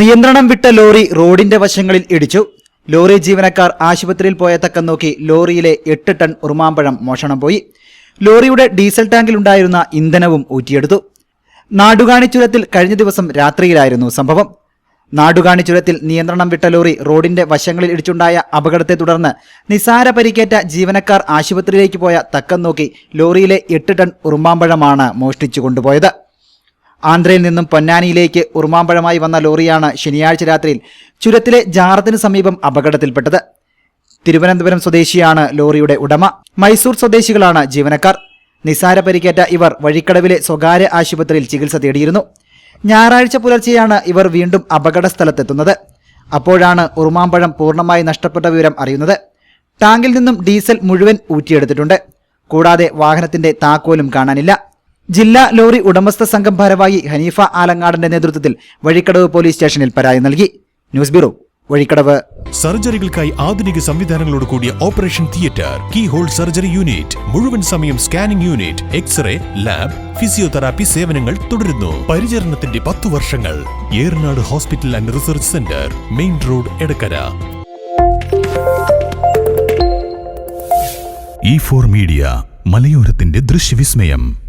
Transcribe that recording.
നിയന്ത്രണം വിട്ട ലോറി റോഡിന്റെ വശങ്ങളിൽ ഇടിച്ചു. ലോറി ജീവനക്കാർ ആശുപത്രിയിൽ പോയ തക്കം നോക്കി ലോറിയിലെ എട്ട് ടൺ ഉറുമാമ്പഴം മോഷണം പോയി. ലോറിയുടെ ഡീസൽ ടാങ്കിൽ ഉണ്ടായിരുന്ന ഇന്ധനവും ഊറ്റിയെടുത്തു. നാടുകാണി ചുരത്തിൽ കഴിഞ്ഞ ദിവസം രാത്രിയിലായിരുന്നു സംഭവം. നാടുകാണി ചുരത്തിൽ നിയന്ത്രണം വിട്ട ലോറി റോഡിന്റെ വശങ്ങളിൽ ഇടിച്ചുണ്ടായ അപകടത്തെ തുടർന്ന് നിസാര പരിക്കേറ്റ ജീവനക്കാർ ആശുപത്രിയിലേക്ക് പോയ തക്കം നോക്കി ലോറിയിലെ എട്ട് ടൺ ഉറുമാമ്പഴമാണ് മോഷ്ടിച്ചു കൊണ്ടുപോയത്. ആന്ധ്രയിൽ നിന്നും പൊന്നാനിയിലേക്ക് ഉറുമാമ്പഴമായി വന്ന ലോറിയാണ് ശനിയാഴ്ച രാത്രിയിൽ ചുരത്തിലെ ജാറത്തിന് സമീപം അപകടത്തിൽപ്പെട്ടത്. തിരുവനന്തപുരം സ്വദേശിയാണ് ലോറിയുടെ ഉടമ. മൈസൂർ സ്വദേശികളാണ് ജീവനക്കാർ. നിസാര പരിക്കേറ്റ ഇവർ വഴിക്കടവിലെ സ്വകാര്യ ആശുപത്രിയിൽ ചികിത്സ തേടിയിരുന്നു. ഞായറാഴ്ച പുലർച്ചെയാണ് ഇവർ വീണ്ടും അപകട സ്ഥലത്തെത്തുന്നത് അപ്പോഴാണ് ഉറുമാമ്പഴം പൂർണമായി നഷ്ടപ്പെട്ട വിവരം അറിയുന്നത്. ടാങ്കിൽ നിന്നും ഡീസൽ മുഴുവൻ ഊറ്റിയെടുത്തിട്ടുണ്ട്. കൂടാതെ വാഹനത്തിന്റെ താക്കോലും കാണാനില്ല. ജില്ലാ ലോറി ഉടമസ്ഥ സംഘം ഭാരവാഹി ഹനീഫ ആലങ്ങാടിന്റെ നേതൃത്വത്തിൽ വഴിക്കടവ് പോലീസ് സ്റ്റേഷനിൽ പരാതി നൽകി. News bureau Vazhikkadavu. സർജറികൾക്കായി ആധുനിക സംവിധാനങ്ങളോട് കൂടിയ operation theatre keyhole surgery unit മുഴുവൻ സമയം scanning unit x-ray lab physiotherapy സേവനങ്ങൾ തുടരുന്നു. പരിചരണത്തിന്റെ പത്തു വർഷങ്ങൾ. Eranad hospital and research centre main road Edakkara. E four media മലയോരത്തിന്റെ ദൃശ്യവിസ്മയം.